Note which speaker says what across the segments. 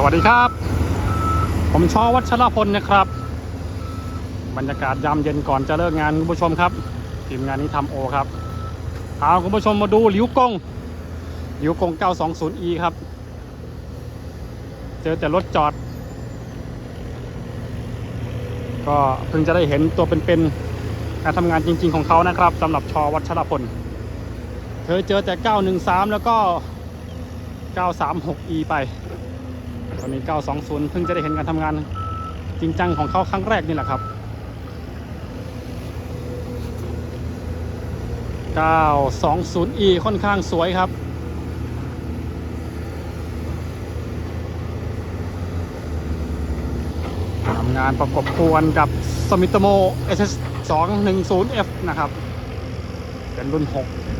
Speaker 1: สวัสดีครับ ผมชอวัชรพลนะครับ บรรยากาศยามเย็นก่อนจะเลิกงานคุณผู้ชมครับทีมงานนี้ทำโอครับพาคุณผู้ชมมาดูหลิวกงหลิวกง 920e ครับ เจอแต่รถจอด ก็เพิ่งจะได้เห็นตัวเป็นๆการทำงานจริง ๆของเขานะครับสำหรับชอวัชรพลเคยเจอแต่ 913 แล้วก็ 936e ไป ตอนนี้ 920 เพิ่งจะได้เห็นการทำงานจริงจังของเขาครั้งแรกนี่แหละครับ 920e ค่อนข้างสวยครับทำงานประกบควรกับสมิ t โม SS 210F นะครับ เป็นรุ่น 6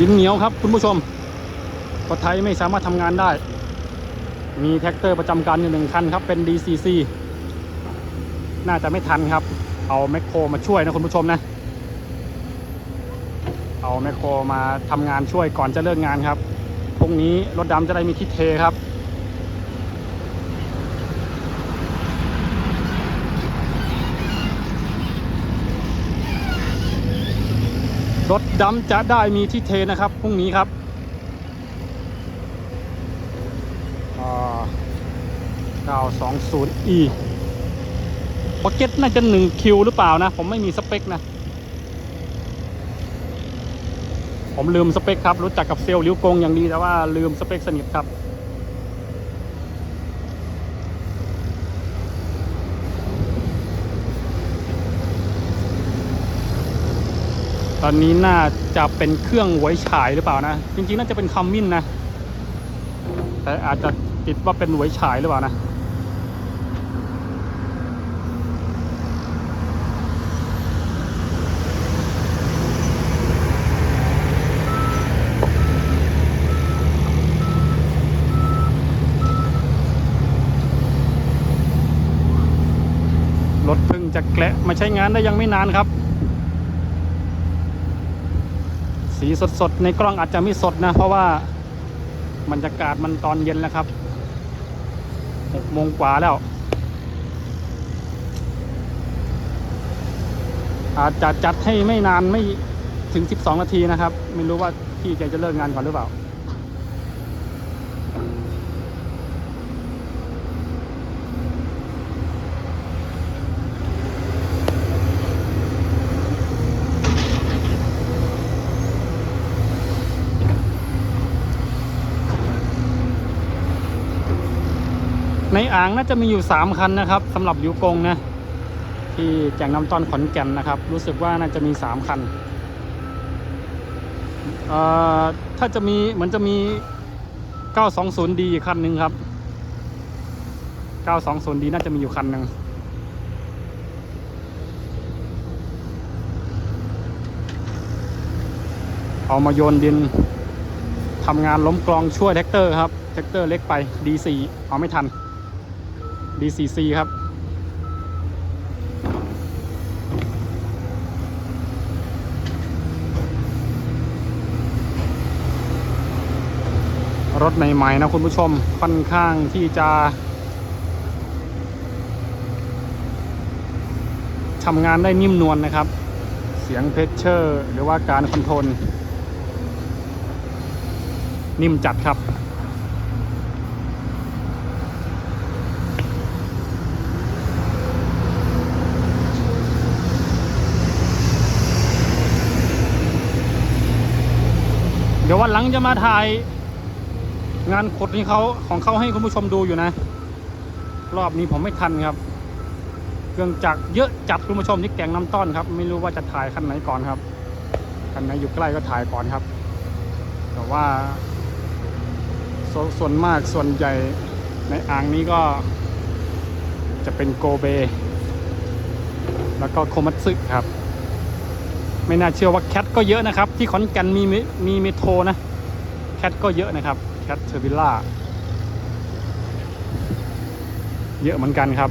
Speaker 1: ดินเหนียวครับคุณผู้ชมรถไทยไม่สามารถทำงานได้ มีแท็กเตอร์ประจำการอยู่หนึ่งคันครับ เป็น DCC น่าจะไม่ทันครับ เอาแมคโครมาช่วยนะคุณผู้ชมนะ เอาแมคโครมาทำงานช่วยก่อนจะเลิกงานครับพรุ่งนี้รถดำจะได้มีที่เทครับ รถดำจะได้มีที่เทนะครับพรุ่งนี้ครับอ่า 920e พ็อกเก็ตน่าจะ1คิวหรือเปล่านะ ผมไม่มีสเปคนะ ผมลืมสเปคครับ รู้จักกับเซลล์ลิ้วกงอย่างดีแต่ว่าลืมสเปคสนิทครับ ตอนนี้น่าจะเป็นเครื่องหวยฉายหรือเปล่านะ จริงๆ น่าจะเป็นคัมมินนะ แต่อาจจะติดว่าเป็นหวยฉายหรือเปล่านะรถเพิ่งจะแกละมาใช้งานได้ยังไม่นานครับ สีสดๆ ในกล้องอาจจะไม่สดนะ เพราะว่าบรรยากาศมันตอนเย็นแล้วครับหกโมงกว่าแล้ว อาจจะจัดให้ไม่นานไม่ถึง 12 นาทีนะครับ ไม่รู้ว่าพี่แกจะเลิกงานก่อนหรือเปล่า อ่างน่าจะมีอยู่ 3 คันนะครับสำหรับลิวกงนะที่แก่งน้ำต้อนขอนแก่นนะครับ รู้สึกว่าน่าจะมี 3 คันถ้าจะมีเหมือนจะมี 920D อีกคันหนึ่งครับ 920D น่าจะมีอยู่คันหนึ่งเอามาโยนดินทำงานล้มกลองช่วยแท็กเตอร์ครับแท็กเตอร์เล็กไป D4 เอาไม่ทัน D4C ครับ รถใหม่ๆนะคุณผู้ชมค่อนข้างที่จะทำงานได้นิ่มนวลนะครับ เสียงเพชเชอร์ หรือว่าการคอนโทรลนิ่มจัดครับ เดี๋ยววันหลังจะมาถ่าย งานขุดนี้เขาของเขาให้คุณผู้ชมดูอยู่นะ รอบนี้ผมไม่ทันครับ เครื่องจักรเยอะจัดคุณผู้ชมที่แกงน้ำต้อนครับ ไม่รู้ว่าจะถ่ายคันไหนก่อนครับคันไหนอยู่ใกล้ก็ถ่ายก่อนครับ แต่ว่าสส่วนมากส่วนใหญ่ในอ่างนี้ก็ จะเป็นโกเบ แล้วก็โคมัตสึครับ ไม่น่าเชื่อว่าแคทก็เยอะนะครับ ที่ขอนแก่นมีมิมีเมโทรนะ แคทก็เยอะนะครับ แคทเทอร์วิลล่า เยอะเหมือนกันครับ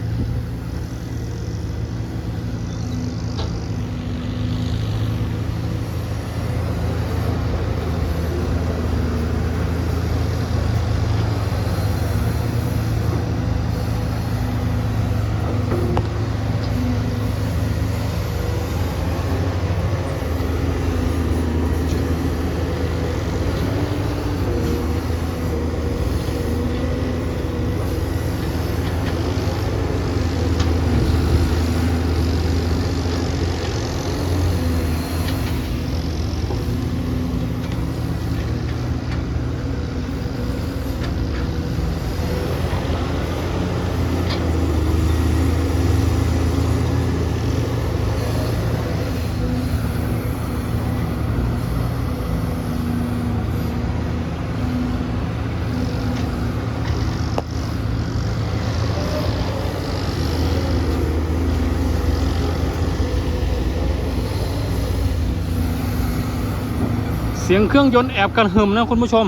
Speaker 1: สียงเครื่องยนต์แอบกระหึ่มนะคุณผู้ชม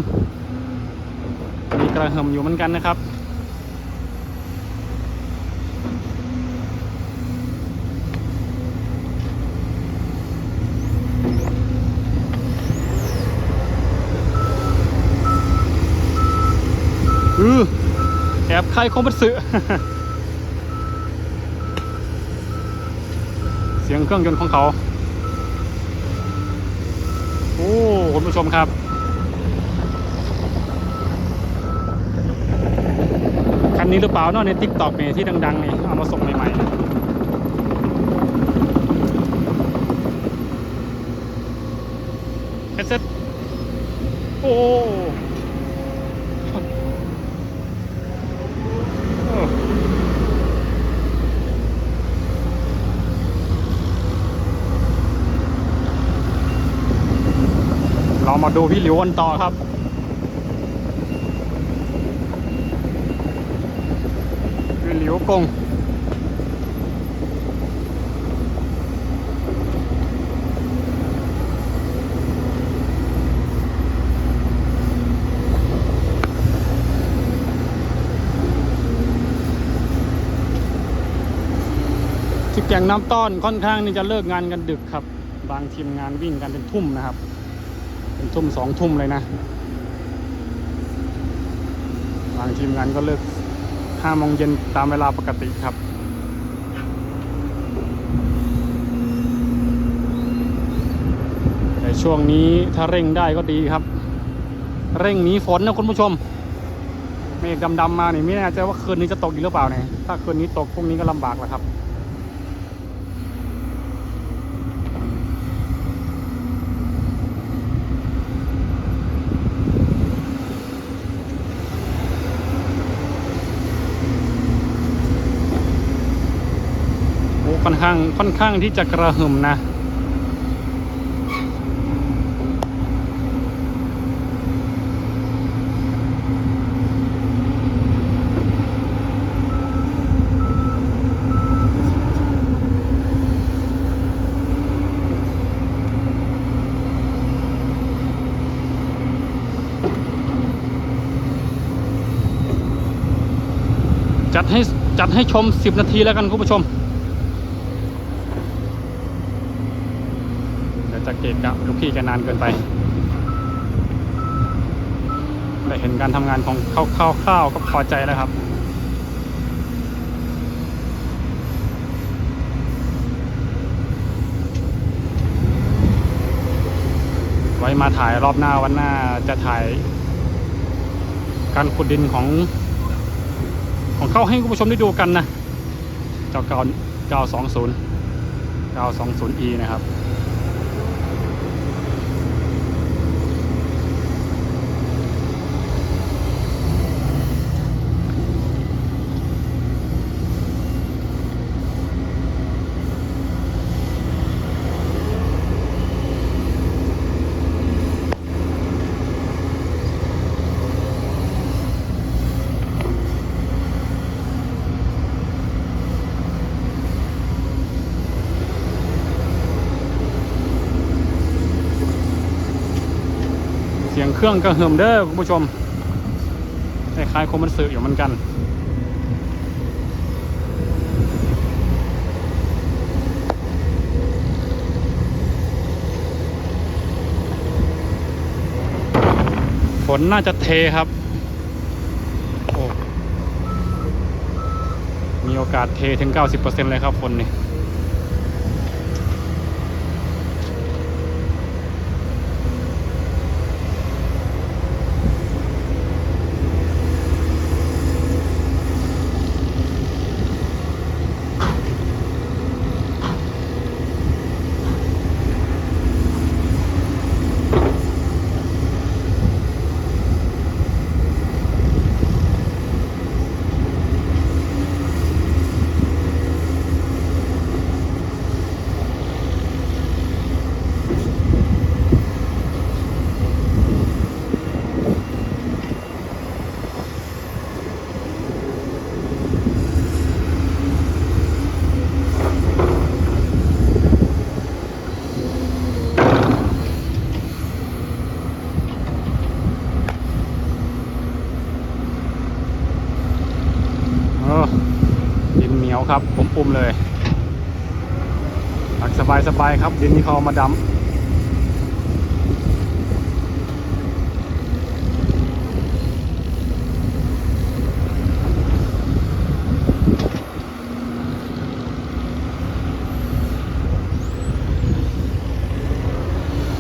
Speaker 1: มีกระหึ่มอยู่เหมือนกันนะครับอือแอบใครคงเป็นสื่อเสียงเครื่องยนต์ของเขา โอ้ คุณผู้ชมครับคันนี้หรือเปล่าเนาะในทิกตอกเนี่ยที่ดังๆนี่เอามาส่งใหม่ๆเฮดเซ็ตโอ้ เรามาดูพี่หลิวกันต่อครับพี่หลิวกงที่แก่งน้ำต้อนค่อนข้างนี่จะเลิกงานกันดึกครับ บางทีมงานวิ่งกันเป็นทุ่มนะครับ เป็นทุ่มสองทุ่มเลยนะบางทีมงานก็เลิกห้าโมงเย็นตามเวลาปกติครับแต่ช่วงนี้ถ้าเร่งได้ก็ดีครับ เร่งหนีฝนนะคุณผู้ชม เมฆดำๆมาเนี่ยไม่แน่ใจว่าคืนนี้จะตกอีกหรือเปล่าเนี่ยถ้าคืนนี้ตกพรุ่งนี้ก็ลำบากแล้วครับ ค่อนข้างค่อนข้างที่จะกระหึ่มนะจัดให้จัดให้ชม 10 นาทีแล้วกันคุณผู้ชม เกะกะลูกพี่แกนานเกินไปได้เห็นการทำงานของขาคร่าวๆก็พอใจแล้วครับไว้มาถ่ายรอบหน้าวันหน้าจะถ่าย การขุดดินของ ของเขาให้คุณผู้ชมได้ดูกันนะเจ้าเก้า920 920e นะครับเสียง เครื่องกระเหิมเด้อคุณผู้ชมคล้ายคมมันสื่ออยู่เหมือนกัน ฝนน่าจะเทครับมีโอกาสเทถึง 90%เลยครับฝนนี่ ครับ ผมปุ่มเลยตักสบายสบายๆครับดินที่เขาเอามาดำ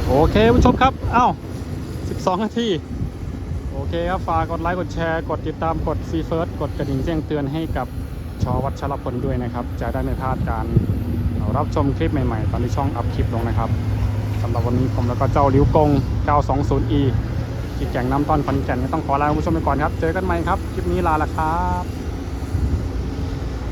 Speaker 1: โอเคผู้ชมครับ เอ้า 12 นาทีโอเคครับ ฝากกดไลค์ กดแชร์ กดติดตาม กดซีเฟิร์ส กดกระดิ่งแจ้งเตือนให้กับ ชอวัชรพลด้วยนะครับ จะได้ไม่พลาดการรับชมคลิปใหม่ๆ ตอนที่ช่องอัพคลิปลงนะครับสำหรับวันนี้ผมแล้วก็เจ้าลิ้วกง 920e ที่แก่งน้ำต้อนขอนแก่นก็ต้องขอลาคุณผู้ชมไปก่อนครับ เจอกันใหม่ครับ คลิปนี้ลาละครับ